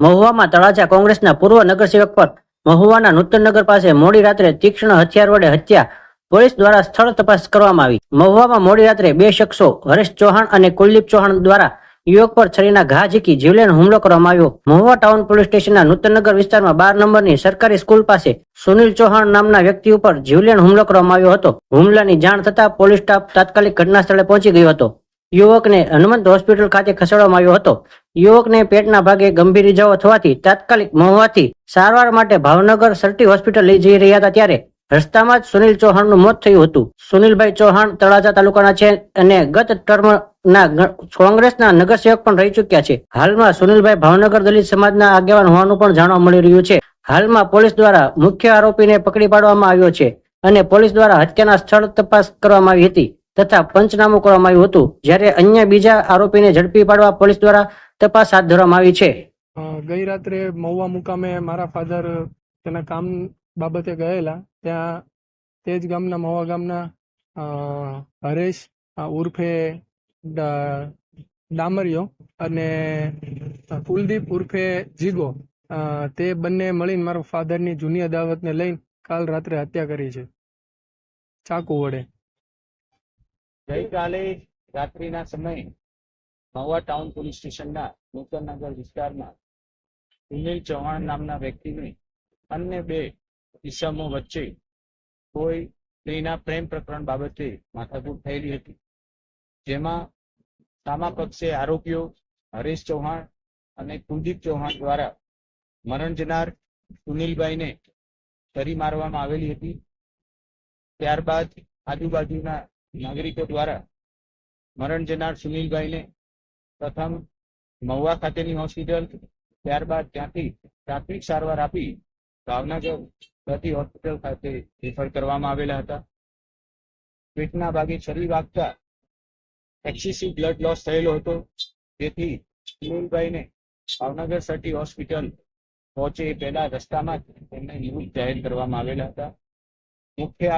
મહુવામાં તળાજા કોંગ્રેસના પૂર્વ નગરસેવક પર મહુવાના નૂતનનગર પાસે મોડી રાત્રે તીક્ષ્ણ હથિયાર વડે હત્યા. પોલીસ દ્વારા સ્થળ તપાસ કરવામાં આવી. મહુવામાં મોડી રાત્રે બે શખ્સો, હરેશ ચૌહાણ અને કુલદીપ ચૌહાણ દ્વારા યુવક પર છરીના ઘા ઝીકી જીવલેણ હુમલો કરવામાં આવ્યો. મહુવા ટાઉન પોલીસ સ્ટેશનના નૂતનનગર વિસ્તારમાં બાર નંબરની સરકારી સ્કૂલ પાસે સુનિલ ચૌહાણ નામના વ્યક્તિ ઉપર જીવલેણ હુમલો કરવામાં આવ્યો હતો. હુમલાની જાણ થતા પોલીસ સ્ટાફ તાત્કાલિક ઘટના સ્થળે પહોંચી ગયો હતો. યુવકને હનુમંત હોસ્પિટલ ખાતે ખસેડવામાં આવ્યો હતો. યુવકને પેટના ભાગે ગંભીર ઇજાઓ થવાથી તાત્કાલિક મહુવાથી સારવાર માટે ભાવનગર સરટી હોસ્પિટલ લઈ જઈ રહ્યા હતા ત્યારે રસ્તામાં જ સુનિલ ચૌહાણનું મોત થયું હતું. સુનિલભાઈ ચૌહાણ તળાજા તાલુકાના છે અને ગત ટર્મના કોંગ્રેસના નગરસેવક પણ રહી ચૂક્યા છે. હાલમાં સુનિલભાઈ ભાવનગર દલિત સમાજના આગેવાન હોવાનું પણ જાણવા મળી રહ્યું છે. હાલમાં પોલીસ દ્વારા મુખ્ય આરોપીને પકડી પાડવામાં આવ્યો છે અને પોલીસ દ્વારા હત્યાના સ્થળ તપાસ કરવામાં આવી હતી. તથા પંચનામું કરવામાં આવ્યું હતું. જ્યારે અન્ય બીજા આરોપીને ઝડપી પાડવા પોલીસ દ્વારા તપાસ હાથ ધરવામાં આવી છે. ગઈ રાત્રે મહુવા મુકામે મારા ફાધર તેના કામ બાબતે ગયેલા. ત્યાં તે જ ગામના, મહુવા ગામના હરેશ ઉર્ફે ડામરિયો અને કુલદીપ ઉર્ફે જીગો તે બંને મળીને મારા ફાધરની જૂની અદાવતને લઈને કાલ રાત્રે હત્યા કરી છે. ચાકુ વડે. ગઈકાલે રાત્રિના સમયે મહુવા ટાઉન પોલીસ સ્ટેશનના નૂતનનગર વિસ્તારમાં સુનિલ ચૌહાણ નામના વ્યક્તિને અન્ય બે ઇસમો વચ્ચે કોઈ સ્ત્રીના પ્રેમ પ્રકરણ બાબતે માથાકૂટ થયેલી હતી, જેમાં સામા પક્ષે આરોપીઓ હરેશ ચૌહાણ અને કુલદીપ ચૌહાણ દ્વારા મરણ જનાર સુનિલભાઈને તરી મારવામાં આવેલી હતી. ત્યારબાદ આજુબાજુના નાગરિકો દ્વારા મરણ જનાર સુનિલભાઈને પ્રથમ મહુવા ખાતેની હોસ્પિટલ ત્યારબાદ ત્યાંથી પ્રાથમિક સારવાર આપી ભાવનગર પ્રતિ હોસ્પિટલ ખાતે રેફર કરવામાં આવેલા હતા. પેટના ભાગે છરી વાગતા એક્સિસિવ બ્લડ લોસ થયેલો હતો. જેથી સુનિલભાઈને ભાવનગર સટી હોસ્પિટલ પહોંચે એ પહેલા રસ્તામાં જ તેમને નિવૃત્ત જાહેર કરવામાં આવેલા હતા. મુખ્ય